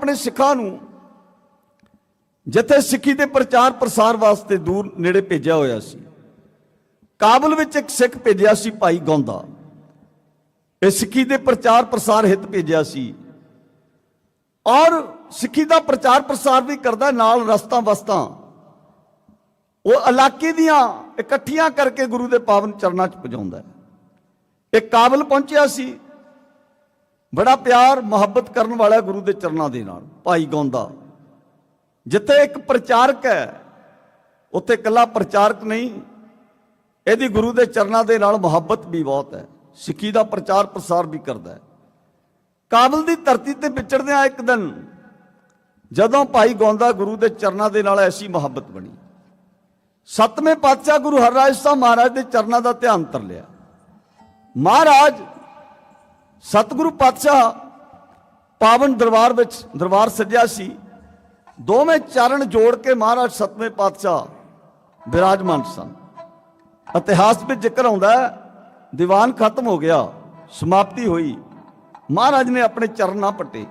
ਆਪਣੇ ਸਿੱਖਾਂ ਨੂੰ ਜਿੱਥੇ ਸਿੱਖੀ ਦੇ ਪ੍ਰਚਾਰ ਪ੍ਰਸਾਰ ਵਾਸਤੇ ਦੂਰ ਨੇੜੇ ਭੇਜਿਆ ਹੋਇਆ ਸੀ। ਕਾਬਲ ਵਿੱਚ ਇੱਕ ਸਿੱਖ ਭੇਜਿਆ ਸੀ ਭਾਈ ਗੌਂਦਾ। ਇਹ ਸਿੱਖੀ ਦੇ ਪ੍ਰਚਾਰ ਪ੍ਰਸਾਰ ਹਿੱਤ ਭੇਜਿਆ ਸੀ। ਔਰ ਸਿੱਖੀ ਦਾ ਪ੍ਰਚਾਰ ਪ੍ਰਸਾਰ ਵੀ ਕਰਦਾ ਨਾਲ ਰਸਤਾ ਵਸਤਾਂ। ਉਹ ਇਲਾਕੇ ਦੀਆਂ ਇਕੱਠੀਆਂ ਕਰਕੇ ਗੁਰੂ ਦੇ ਪਾਵਨ ਚਰਨਾਂ 'ਚ ਪਹੁੰਚਾਉਂਦਾ ਇਹ ਕਾਬਲ ਪਹੁੰਚਿਆ ਸੀ। ਬੜਾ ਪਿਆਰ, ਮੁਹੱਬਤ ਕਰਨ ਵਾਲਾ ਗੁਰੂ ਦੇ ਚਰਨਾਂ ਦੇ ਨਾਲ, ਭਾਈ ਗਾਉਂਦਾ ਜਿੱਥੇ ਇੱਕ ਪ੍ਰਚਾਰਕ ਹੈ, ਉੱਥੇ ਇਕੱਲਾ ਪ੍ਰਚਾਰਕ ਨਹੀਂ, ਇਹਦੀ ਗੁਰੂ ਦੇ ਚਰਨਾਂ ਦੇ ਨਾਲ ਮੁਹੱਬਤ ਵੀ ਬਹੁਤ ਹੈ, ਸਿੱਖੀ ਦਾ ਪ੍ਰਚਾਰ ਪ੍ਰਸਾਰ ਵੀ ਕਰਦਾ ਹੈ। ਕਾਬਲ ਦੀ ਧਰਤੀ ਤੇ ਵਿਚਰਦਿਆਂ ਇੱਕ ਦਿਨ, ਜਦੋਂ ਭਾਈ ਗੌਂਦਾ ਗੁਰੂ ਦੇ ਚਰਨਾਂ ਦੇ ਨਾਲ ਐਸੀ ਮੁਹੱਬਤ ਬਣੀ, ਸਤਵੇਂ ਪਾਤਸ਼ਾਹ ਗੁਰੂ ਹਰਰਾਜ ਸਾਹਿਬ ਮਹਾਰਾਜ ਦੇ ਚਰਨਾਂ ਦਾ ਧਿਆਨ ਤਰ ਲਿਆ। ਮਹਾਰਾਜ ਸਤਿਗੁਰੂ ਪਾਤਸ਼ਾਹ ਪਾਵਨ ਦਰਬਾਰ ਵਿੱਚ ਦਰਬਾਰ ਸਜਿਆ ਸੀ। ਦੋਵੇਂ ਚਰਨ ਜੋੜ ਕੇ ਮਹਾਰਾਜ ਸਤਵੇਂ ਪਾਤਸ਼ਾਹ ਵਿਰਾਜਮਾਨ ਸਨ। ਇਤਿਹਾਸ ਵਿੱਚ ਜ਼ਿਕਰ ਆਉਂਦਾ ਦੀਵਾਨ ਖਤਮ ਹੋ ਗਿਆ, ਸਮਾਪਤੀ ਹੋਈ। ਮਹਾਰਾਜ ਨੇ ਆਪਣੇ ਚਰਨ ਨਾ ਪੱਟੇ।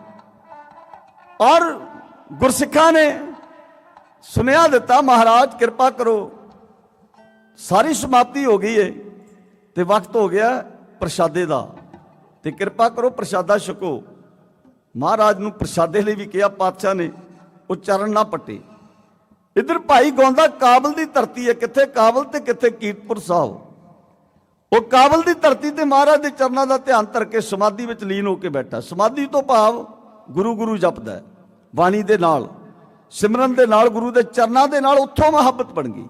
ਔਰ ਗੁਰਸਿੱਖਾਂ ਨੇ ਸੁਨੇਹਾ ਦਿੱਤਾ, ਮਹਾਰਾਜ, ਕਿਰਪਾ ਕਰੋ। ਸਾਰੀ ਸਮਾਪਤੀ ਹੋ ਗਈ ਏ ਤੇ ਵਕਤ ਹੋ ਗਿਆ ਪ੍ਰਸ਼ਾਦੇ ਦਾ। ਤੇ ਕਿਰਪਾ ਕਰੋ ਪ੍ਰਸ਼ਾਦਾ ਛਕੋ। ਮਹਾਰਾਜ ਨੂੰ ਪ੍ਰਸ਼ਾਦੇ ਲਈ ਵੀ ਕਿਹਾ, ਪਾਤਸ਼ਾਹ ਨੇ, ਉਹ ਚਰਨ ਨਾ ਪੱਟੇ। ਇਧਰ ਭਾਈ ਗੌਂਦਾ ਕਾਬਲ ਦੀ ਧਰਤੀ ਹੈ, ਕਿੱਥੇ ਕਾਬਲ ਤੇ ਕਿੱਥੇ ਕੀਰਤਪੁਰ ਸਾਹਿਬ। ਉਹ ਕਾਬਲ ਦੀ ਧਰਤੀ ਤੇ ਮਹਾਰਾਜ ਦੇ ਚਰਨਾਂ ਦਾ ਧਿਆਨ ਧਰ ਕੇ ਸਮਾਧੀ ਵਿੱਚ ਲੀਨ ਹੋ ਕੇ ਬੈਠਾ। ਸਮਾਧੀ ਤੋਂ ਭਾਵ ਗੁਰੂ ਗੁਰੂ ਜਪਦਾ ਬਾਣੀ ਦੇ ਨਾਲ, ਸਿਮਰਨ ਦੇ ਨਾਲ, ਗੁਰੂ ਦੇ ਚਰਨਾਂ ਦੇ ਨਾਲ ਉੱਥੋਂ ਮੁਹੱਬਤ ਬਣ ਗਈ।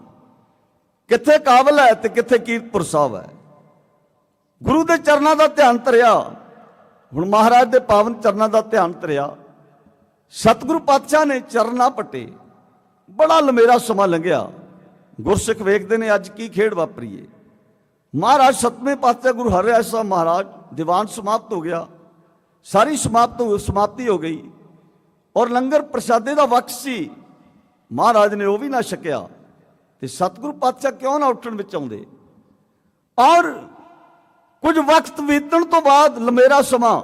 ਕਿੱਥੇ ਕਾਬਲ ਹੈ ਤੇ ਕਿੱਥੇ ਕੀਰਤਪੁਰ ਸਾਹਿਬ ਹੈ। ਗੁਰੂ ਦੇ ਚਰਨਾਂ ਦਾ ਧਿਆਨ ਧਰਿਆ। ਹੁਣ ਮਹਾਰਾਜ ਦੇ ਪਾਵਨ ਚਰਨਾਂ ਦਾ ਧਿਆਨ ਧਰਿਆ। ਸਤਿਗੁਰੂ ਪਾਤਸ਼ਾਹ ਨੇ ਚਰਨਾਂ ਪੱਟੇ। ਬੜਾ ਲੰਮੇਰਾ ਸਮਾਂ ਲੰਘਿਆ। ਗੁਰਸਿੱਖ ਵੇਖਦੇ ਨੇ ਅੱਜ ਕੀ ਖੇਡ ਵਾਪਰੀ ਏ ਮਹਾਰਾਜ ਸਤਵੇਂ ਪਾਤਸ਼ਾਹ ਗੁਰੂ ਹਰਿਰਾਜ ਸਾਹਿਬ ਮਹਾਰਾਜ ਦੀਵਾਨ ਸਮਾਪਤ ਹੋ ਗਿਆ। ਸਾਰੀ ਸਮਾਪਤ ਹੋ ਸਮਾਪਤੀ ਹੋ ਗਈ। ਔਰ ਲੰਗਰ ਪ੍ਰਸ਼ਾਦੇ ਦਾ ਵਕਤ ਸੀ। ਮਹਾਰਾਜ ਨੇ ਉਹ ਵੀ ਨਾ ਛਕਿਆ। ਤੇ ਸਤਿਗੁਰੂ ਪਾਤਸ਼ਾਹ ਕਿਉਂ ਨਾ ਉੱਠਣ ਵਿੱਚ ਆਉਂਦੇ? ਔਰ ਕੁਝ ਵਕਤ ਬੀਤਣ ਤੋਂ ਬਾਅਦ ਲੰਮੇਰਾ ਸਮਾਂ।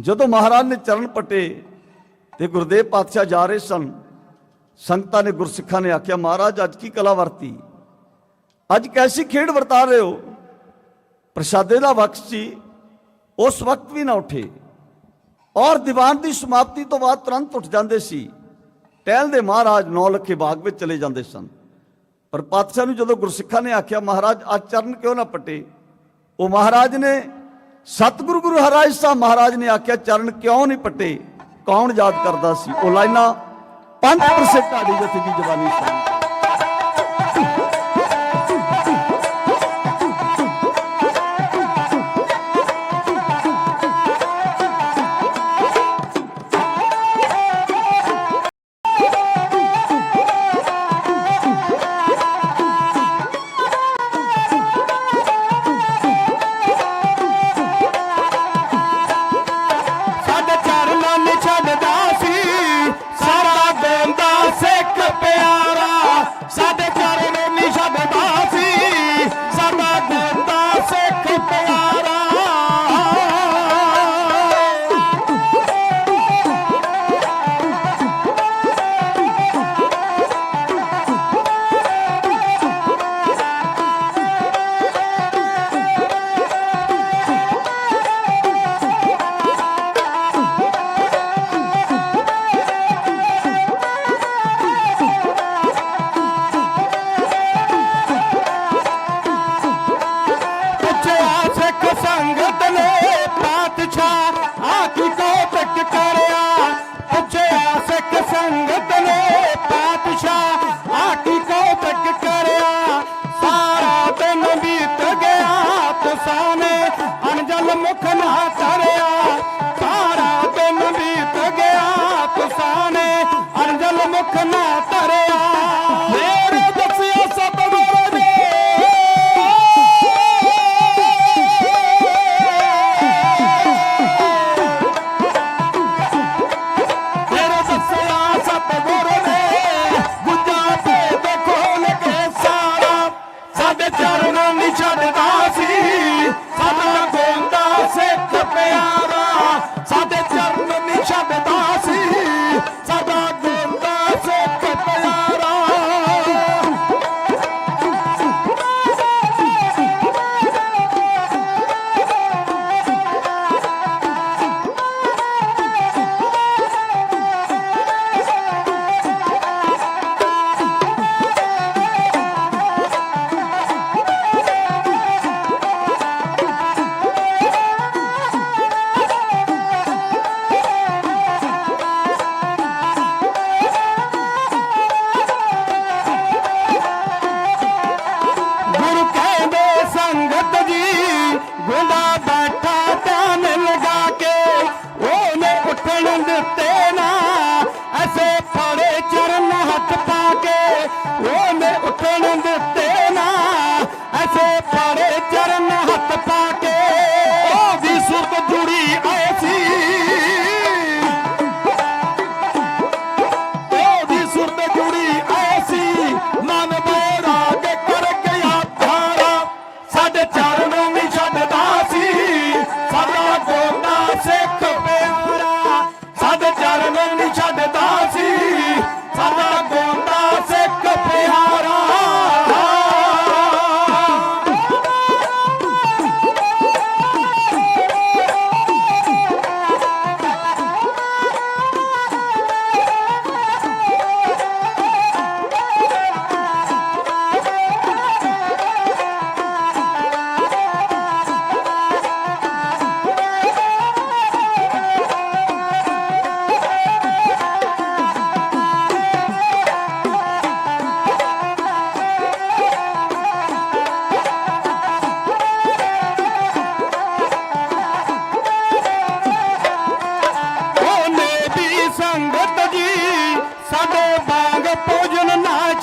ਜਦੋਂ ਮਹਾਰਾਜ ਨੇ ਚਰਨ ਪਟੇ ਤੇ ਗੁਰਦੇਵ ਪਾਤਸ਼ਾਹ ਜਾ ਰਹੇ ਸਨ, ਸੰਗਤਾਂ ਨੇ ਗੁਰਸਿੱਖਾਂ ਨੇ ਆਖਿਆ, ਮਹਾਰਾਜ, ਅੱਜ ਕੀ ਕਲਾ ਵਰਤੀ? ਅੱਜ ਕੈਸੀ ਖੇਡ ਵਰਤਾ ਰਹੇ ਹੋ? ਪ੍ਰਸ਼ਾਦੇ ਦਾ ਵਕਤ ਸੀ, ਉਸ ਵਕਤ ਵੀ ਨਾ ਉੱਠੇ। ਔਰ ਦੀਵਾਨ ਦੀ ਸਮਾਪਤੀ ਤੋਂ ਬਾਅਦ ਤੁਰੰਤ ਉੱਠ ਜਾਂਦੇ ਸੀ। ਟਹਿਲਦੇ ਮਹਾਰਾਜ ਨੌ ਲੱਖੇ ਬਾਗ ਵਿੱਚ ਚਲੇ ਜਾਂਦੇ ਸਨ। ਪਰ ਪਾਤਸ਼ਾਹ ਨੂੰ ਜਦੋਂ ਗੁਰਸਿੱਖਾਂ ਨੇ ਆਖਿਆ, ਮਹਾਰਾਜ, ਅੱਜ ਚਰਨ ਕਿਉਂ ਨਾ ਪੱਟੇ? ਉਹ ਮਹਾਰਾਜ ਨੇ ਸਤਿਗੁਰੂ ਗੁਰੂ ਹਰਿਰਾਜ ਸਾਹਿਬ ਮਹਾਰਾਜ ਨੇ ਆਖਿਆ, ਚਰਨ ਕਿਉਂ ਨਹੀਂ ਪੱਟੇ? ਕੌਣ ਯਾਦ ਕਰਦਾ ਸੀ? ਉਹ ਲਾਈਨਾਂ ਪੰਜ ਪ੍ਰਸਿੱਧ ਦੀ ਜ਼ਬਾਨੀ ਸਨ ਸਾਡੇ ਕੀ ਕਰਿਆ। ਪੁੱਛਿਆ ਸਿੱਖ ਸੰਗਤ ਨੇ ਪਾਤਸ਼ਾਹ ਆ ਕੀ ਕੋਤਕ ਕਰਿਆ। ਸਾਰਾ ਦਿਨ ਬੀਤ ਗਿਆ, ਤੁਸਾਂ ਅਣਜਲ ਮੁਖ ਨਾ ਧਰਿਆ। ਸਾਰਾ ਦਿਨ ਬੀਤ ਗਿਆ, ਤੁਸਾਂ ਨੇ ਅਣਜਲ ਮੁਖ ਨਾ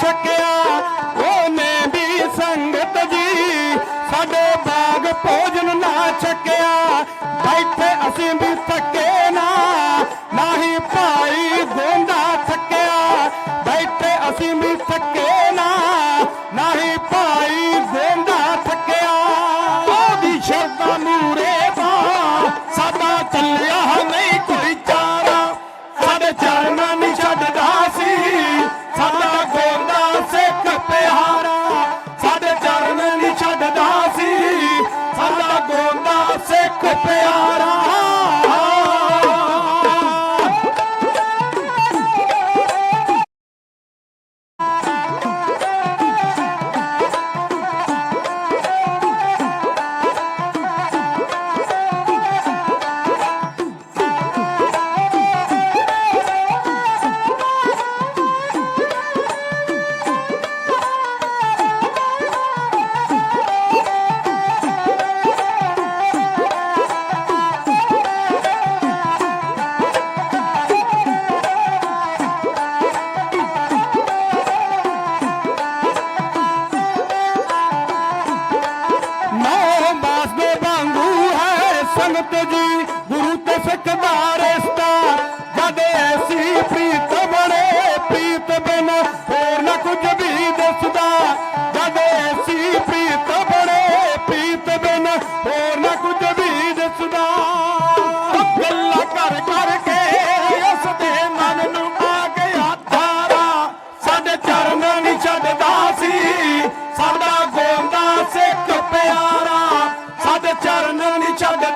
ਛਕਿਆ। ਉਹਨੇ ਵੀ ਸੰਗਤ ਜੀ ਸਾਡੇ ਬਾਗ ਭੋਜਨ ਨਾ ਛਕਿਆ। ਬੈਠੇ ਅਸੀਂ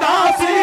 দাসী